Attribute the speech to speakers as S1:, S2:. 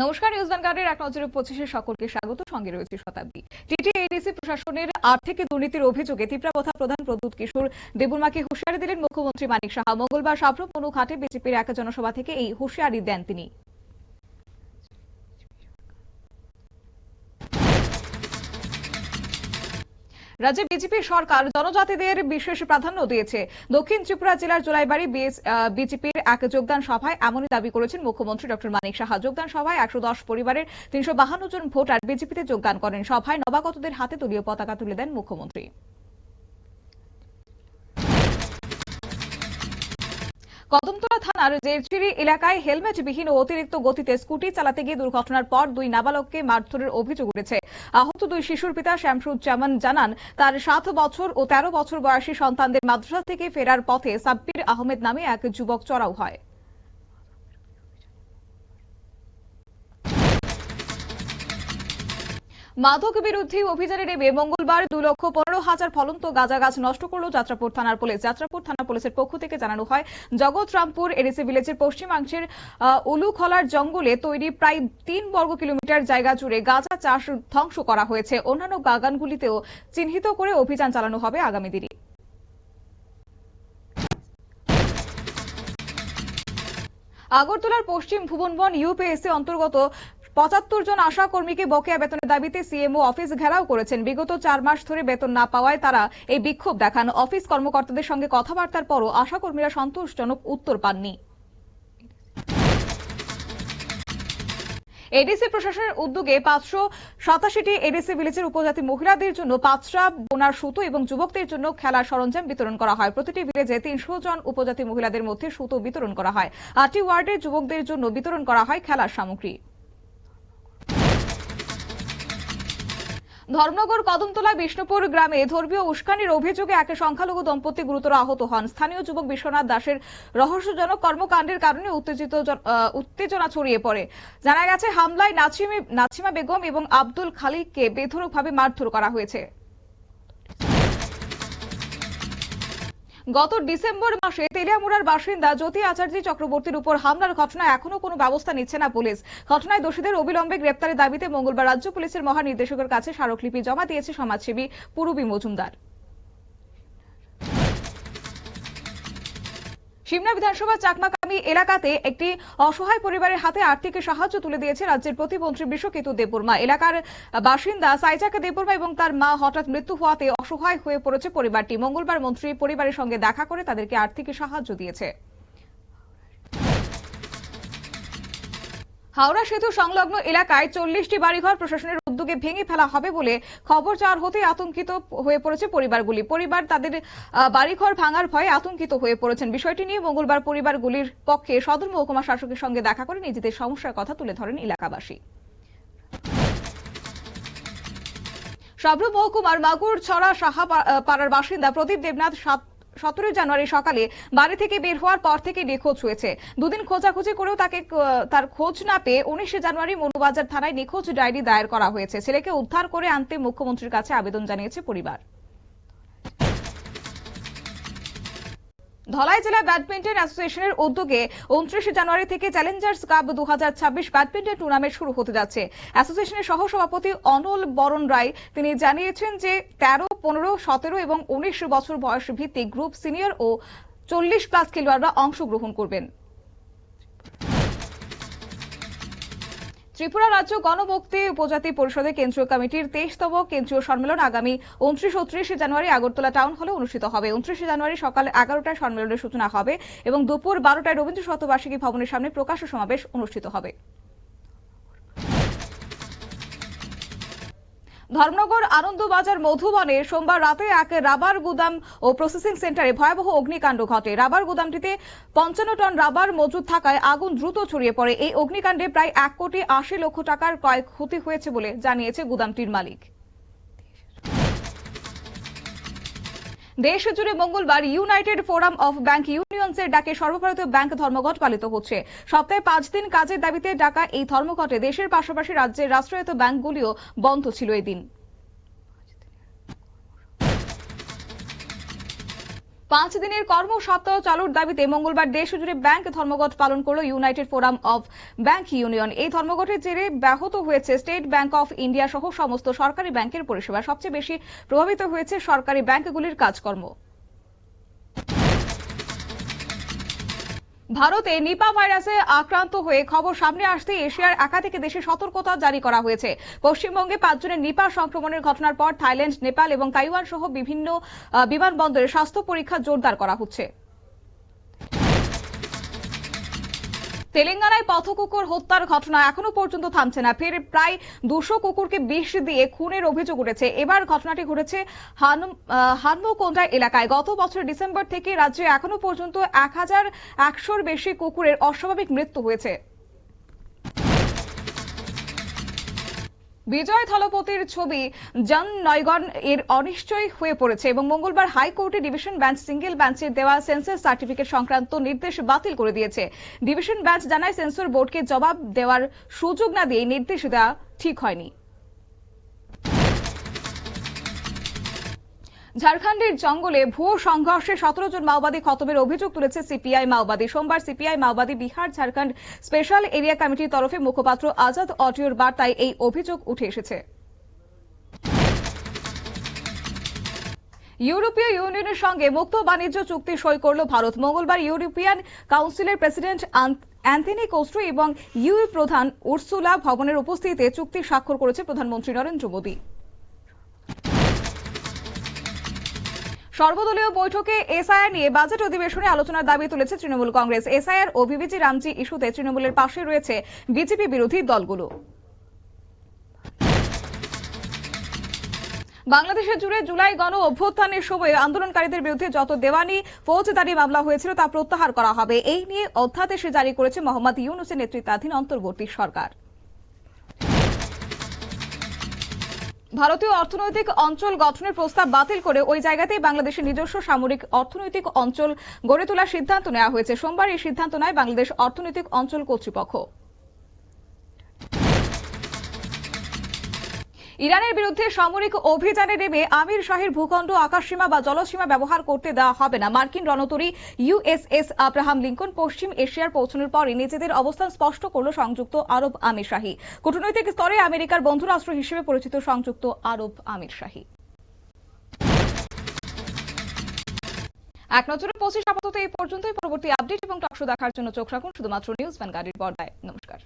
S1: নমস্কার, নিউজ ভ্যানগার্ডের এক নজরে পঁচিশে সকলকে স্বাগত, সঙ্গে রয়েছে শতাব্দী। টিটিএডিসি প্রশাসনের আর্থিক দুর্নীতির অভিযোগে ত্রিপুরা প্রধান প্রদ্যুৎ কিশোর দেবুরমাকে হুঁশিয়ারি দিলেন মুখ্যমন্ত্রী মানিক সাহা। মঙ্গলবার সাপ্রম ঘাটে বিজেপির এক জনসভা থেকে এই হুঁশিয়ারি দেন তিনি। রাজ্যে বিজেপি সরকার জনজাতিদের বিশেষ প্রাধান্য দিয়েছে। দক্ষিণ ত্রিপুরা জেলার জোলাইবাড়ি বিজেপির এক যোগদান সভায় এমনই দাবি করেছেন মুখ্যমন্ত্রী ডক্টর মানিক সাহা। যোগদান সভায় একশো দশ পরিবারের তিনশো জন ভোটার বিজেপিতে যোগদান করেন। সভায় নবাগতদের হাতে দলীয় পতাকা তুলে দেন মুখ্যমন্ত্রী। কদমতলা থানার জেরচিরি এলাকায় হেলমেটবিহীন ও অতিরিক্ত গতিতে স্কুটি চালাতে গিয়ে দুর্ঘটনার পর দুই নাবালককে মারধরের অভিযোগ উঠেছে। আহত দুই শিশুর পিতা শ্যামসুজ্জামান জানান, তার সাত বছর ও তেরো বছর বয়সী সন্তানদের মাদ্রাসা থেকে ফেরার পথে সাব্বির আহমেদ নামে এক যুবক চড়াও হয়। মাদক বিরোধী অভিযানে নেমে মঙ্গলবার দু লক্ষ পনেরো হাজার ফলন্ত গাঁজা গাছ নষ্ট করল যাত্রাপুর থানার পুলিশ। যাত্রাপুর থানা পুলিশের পক্ষ থেকে জানানো হয়, জগৎরামপুর এডিসি ভিলেজের পশ্চিমাংশের উলুখলার জঙ্গলে তৈরি প্রায় তিন বর্গ কিলোমিটার জায়গা জুড়ে গাঁজা চাষ ধ্বংস করা হয়েছে। অন্যান্য বাগানগুলিতেও চিহ্নিত করে অভিযান চালানো হবে আগামী দিনে। আগরতলার পশ্চিম ভুবনবন ইউপিএসসি অন্তর্গত পঁচাত্তর জন আশা কর্মীকে বকেয়া বেতনের দাবিতে সিএমও অফিস ঘেরাও করেছেন। বিগত চার মাস ধরে বেতন না পাওয়ায় তারা এই বিক্ষোভ দেখান। অফিস কর্মকর্তাদের সঙ্গে কথাবার্তার পরও আশা কর্মীরা সন্তোষজনক উত্তর পাননি। এডিসি প্রশাসনের উদ্যোগে পাঁচশো সাতাশিটি এডিসি ভিলেজের উপজাতি মহিলাদের জন্য পাঁচটা বোনার সুতো এবং যুবকদের জন্য খেলার সরঞ্জাম বিতরণ করা হয়। প্রতিটি ভিলেজে তিনশো জন উপজাতি মহিলাদের মধ্যে সুতো বিতরণ করা হয়। আটটি ওয়ার্ডের যুবকদের জন্য বিতরণ করা হয় খেলার সামগ্রী। ধর্মনগর কদমতলা বিষ্ণুপুর গ্রামে ধর্মীয় উস্কানির অভিযোগে এক সংখ্যালঘু দম্পতি গুরুতর আহত হন। স্থানীয় যুবক বিশ্বনাথ দাসের রহস্যজনক কর্মকাণ্ডের কারণে উত্তেজিত উত্তেজনা ছড়িয়ে পড়ে। জানা গেছে, হামলায় নাছিমা বেগম এবং আব্দুল খালিককে বেধরকভাবে মারধর করা হয়েছে। গত ডিসেম্বর মাসে তেলিয়ামুড়ার বাসিন্দা জ্যোতি আচার্য চক্রবর্তীর উপর হামলার ঘটনায় এখনও কোনো ব্যবস্থা নিচ্ছে না পুলিশ। ঘটনায় দোষীদের অবিলম্বে গ্রেপ্তারের দাবিতে মঙ্গলবার রাজ্য পুলিশের মহানির্দেশকের কাছে স্মারকলিপি জমা দিয়েছে সমাজসেবী পুরবী মজুমদার। সিমনা বিধানসভা চাকমাকামি এলাকাতে একটি অসহায় পরিবারের হাতে আর্থিক সাহায্য তুলে দিয়েছে রাজ্যের প্রতিমন্ত্রী বিশ্বকেতু দেববর্মা। এলাকার বাসিন্দা সাইজাকে দেববর্মা এবং তার মা হঠাৎ মৃত্যু হওয়াতে অসহায় হয়ে পড়েছে পরিবারটি। মঙ্গলবার মন্ত্রী পরিবারের সঙ্গে দেখা করে তাদেরকে আর্থিক সাহায্য দিয়েছে। হাওড়া সেতু সংলগ্ন এলাকায় চল্লিশটি বাড়িঘর প্রশাসনের উদ্যোগে ভেঙে ফেলা হবে বলে খবর চাওয়ার হতে আতঙ্কিত হয়ে পড়েছে পরিবারগুলি। পরিবার তাদের বাড়িঘর ভাঙার ভয়ে আতঙ্কিত হয়ে পড়েছেন। বিষয়টি নিয়ে মঙ্গলবার পরিবারগুলির পক্ষে সদর মহকুমা শাসকের সঙ্গে দেখা করে নিজেদের সমস্যার কথা তুলে ধরেন এলাকাবাসী। সাবরু মহকুমার মাগুর ছড়া সাহা পাড়ার বাসিন্দা প্রদীপ দেবনাথ সাত সতেরোই জানুয়ারি সকালে বাড়ি থেকে বের হওয়ার পর থেকে নিখোঁজ হয়েছে। দুদিন খোঁজাখুঁজি করেও তাকে তার খোঁজ না পেয়ে উনিশে জানুয়ারি মনুবাজার থানায় নিখোঁজ ডায়েরি দায়ের করা হয়েছে। ছেলেকে উদ্ধার করে আনতে মুখ্যমন্ত্রীর কাছে আবেদন জানিয়েছে পরিবার। ধলাই জেলা ব্যাডমিন্টন অ্যাসোসিয়েশনের উদ্যোগে উনত্রিশে জানুয়ারি থেকে চ্যালেঞ্জার্স কাপ দু হাজার ছাব্বিশ ব্যাডমিন্টন টুর্নামেন্ট শুরু হতে যাচ্ছে। অ্যাসোসিয়েশনের সহ সভাপতি অনল বরণ রায় তিনি জানিয়েছেন যে তেরো পনেরো, সতেরো এবং উনিশ বছর বয়স ভিত্তিক গ্রুপ সিনিয়র ও চল্লিশ প্লাস খেলোয়াড়রা অংশগ্রহণ করবেন। ত্রিপুরা রাজ্য গণমুক্তি উপজাতি পরিষদের কেন্দ্রীয় কমিটির তেইশতম কেন্দ্রীয় সম্মেলন আগামী উনত্রিশ ও ত্রিশে জানুয়ারি আগরতলা টাউন হলে অনুষ্ঠিত হবে। উনত্রিশে জানুয়ারি সকাল এগারোটায় সম্মেলনের সূচনা হবে এবং দুপুর বারোটায় রবীন্দ্র শতবার্ষিকী ভবনের সামনে প্রকাশ্য সমাবেশ অনুষ্ঠিত হবে। ধর্মনগর আনন্দবাজার মধুবনে সোমবার রাতে এক রাবার গুদাম ও প্রসেসিং সেন্টারে ভয়াবহ অগ্নিকাণ্ড ঘটে। রাবার গুদামটিতে পঞ্চান্ন টন রাবার মজুদ থাকায় আগুন দ্রুত ছড়িয়ে পড়ে। এই অগ্নিকাণ্ডে প্রায় এক কোটি আশি লক্ষ টাকার ক্ষতি হয়েছে বলে জানিয়েছে গুদামটির মালিক। দেশ জুড়ে মঙ্গলবার ইউনাইটেড ফোরাম অফ ব্যাংক ইউনিয়নসের ডাকে সর্বভারতীয় ব্যাংক ধর্মঘট পালিত হচ্ছে। সপ্তাহে পাঁচ দিন কাজের দাবিতে ডাকা এই ধর্মঘটে দেশের পাশাপাশি রাজ্যের রাষ্ট্রায়ত্ত ব্যাংকগুলিও বন্ধ ছিল এদিন। পাঁচ দিনের কর্ম সপ্তাহ চালুর দাবিতে মঙ্গলবার দেশ জুড়ে ব্যাংক ধর্মঘট পালন করল united forum of bank union. এই ধর্মঘটের জেরে ব্যাহত হয়েছে স্টেট ব্যাংক অফ ইন্ডিয়া সহ সমস্ত সরকারি ব্যাংকের পরিষেবা। সবচেয়ে বেশি প্রভাবিত হয়েছে সরকারি ব্যাংকগুলির কাজকর্ম। ভারতে নিপা ভাইরাসে আক্রান্ত হয়ে খবর সামনে আসতে এশিয়ার একাধিক দেশে সতর্কতা জারি করা হয়েছে। পশ্চিমবঙ্গে পাঁচজনের নিপা সংক্রমণের ঘটনার পর থাইল্যান্ড, নেপাল এবং তাইওয়ান সহ বিভিন্ন বিমানবন্দরে স্বাস্থ্য পরীক্ষা জোরদার করা হচ্ছে। তেলেঙ্গানায় পথকুকুর হত্যার ঘটনা এখনও পর্যন্ত থামছে না। ফের প্রায় দুশো কুকুরকে বিষ দিয়ে খুনের অভিযোগ উঠেছে। এবার ঘটনাটি ঘটেছে হানমকোন্ডা এলাকায়। গত বছর ডিসেম্বর থেকে রাজ্যে এখনও পর্যন্ত এক হাজার একশোর বেশি কুকুরের অস্বাভাবিক মৃত্যু হয়েছে। বিজয় থলপতির ছবি জন নয়গন এর অনিশ্চয় হয়ে পড়েছে এবং মঙ্গলবার হাইকোর্টে ডিভিশন বেঞ্চ সিঙ্গেল বেঞ্চের দেওয়া সেন্সর সার্টিফিকেট সংক্রান্ত নির্দেশ বাতিল করে দিয়েছে। ডিভিশন বেঞ্চ জানায় সেন্সর বোর্ডকে জবাব দেওয়ার সুযোগ না দিয়ে নির্দেশ দেওয়া ঠিক হয়নি। ঝাড়খণ্ডের জঙ্গলে ভুয়ো সংঘর্ষে সতেরো জন মাওবাদী খতমের অভিযোগ তুলেছে সিপিআই মাওবাদী। সোমবার সিপিআই মাওবাদী বিহার ঝাড়খণ্ড স্পেশাল এরিয়া কমিটির তরফে মুখপাত্র আজাদ অডিওর বার্তায় এই অভিযোগ উঠে এসেছে। ইউরোপীয় ইউনিয়নের সঙ্গে মুক্ত বাণিজ্য চুক্তি সই করল ভারত। মঙ্গলবার ইউরোপিয়ান কাউন্সিলের প্রেসিডেন্ট অ্যান্থনি কোস্টো এবং ইউ প্রধান উর্সুলা ভবনের উপস্থিতিতে চুক্তি স্বাক্ষর করেছে প্রধানমন্ত্রী নরেন্দ্র মোদী। সর্বদলীয় বৈঠকে এসআইআর নিয়ে বাজেট অধিবেশনে আলোচনার দাবি তুলেছে তৃণমূল কংগ্রেস। এসআইআর ও ভিভিজি রামজি ইস্যুতে তৃণমূলের পাশে রয়েছে বিজেপি বিরোধী দলগুলো। বাংলাদেশের জুড়ে জুলাই গণ অভ্যুত্থানের সময় আন্দোলনকারীদের বিরুদ্ধে যত দেওয়ানি ফৌজদারি মামলা হয়েছিল তা প্রত্যাহার করা হবে। এই নিয়ে অধ্যাদেশে জারি করেছে মোহাম্মদ ইউনুসের নেতৃত্বাধীন অন্তর্বর্তী সরকার। ভারতীয় অর্থনৈতিক অঞ্চল গঠনের প্রস্তাব বাতিল করে ওই জায়গাতেই বাংলাদেশের নিজস্ব সামরিক অর্থনৈতিক অঞ্চল গড়ে তোলার সিদ্ধান্ত নেওয়া হয়েছে। সোমবার এই সিদ্ধান্ত নেয় বাংলাদেশ অর্থনৈতিক অঞ্চল কর্তৃপক্ষ। ইরানের বিরুদ্ধে সামরিক অভিযানে নেমে আমির শাহের ভূখণ্ড, আকাশসীমা বা জলসীমা ব্যবহার করতে দেওয়া হবে না। মার্কিন রণতরী ইউএসএস আব্রাহাম লিঙ্কন পশ্চিম এশিয়ার পৌঁছানোর পরই নিজেদের অবস্থান স্পষ্ট করল সংযুক্ত আরব আমির শাহী। কূটনৈতিক স্তরে আমেরিকার বন্ধুরাষ্ট্র হিসেবে পরিচিত সংযুক্ত আরব আমির শাহী। এক নজরে পঁচিশ আপাতত এই পর্যন্তই। পরবর্তী আপডেট এবং টকশো দেখার জন্য চোখ রাখুন শুধুমাত্র নিউজ ভ্যানগার্ডের পর্দায়। নমস্কার।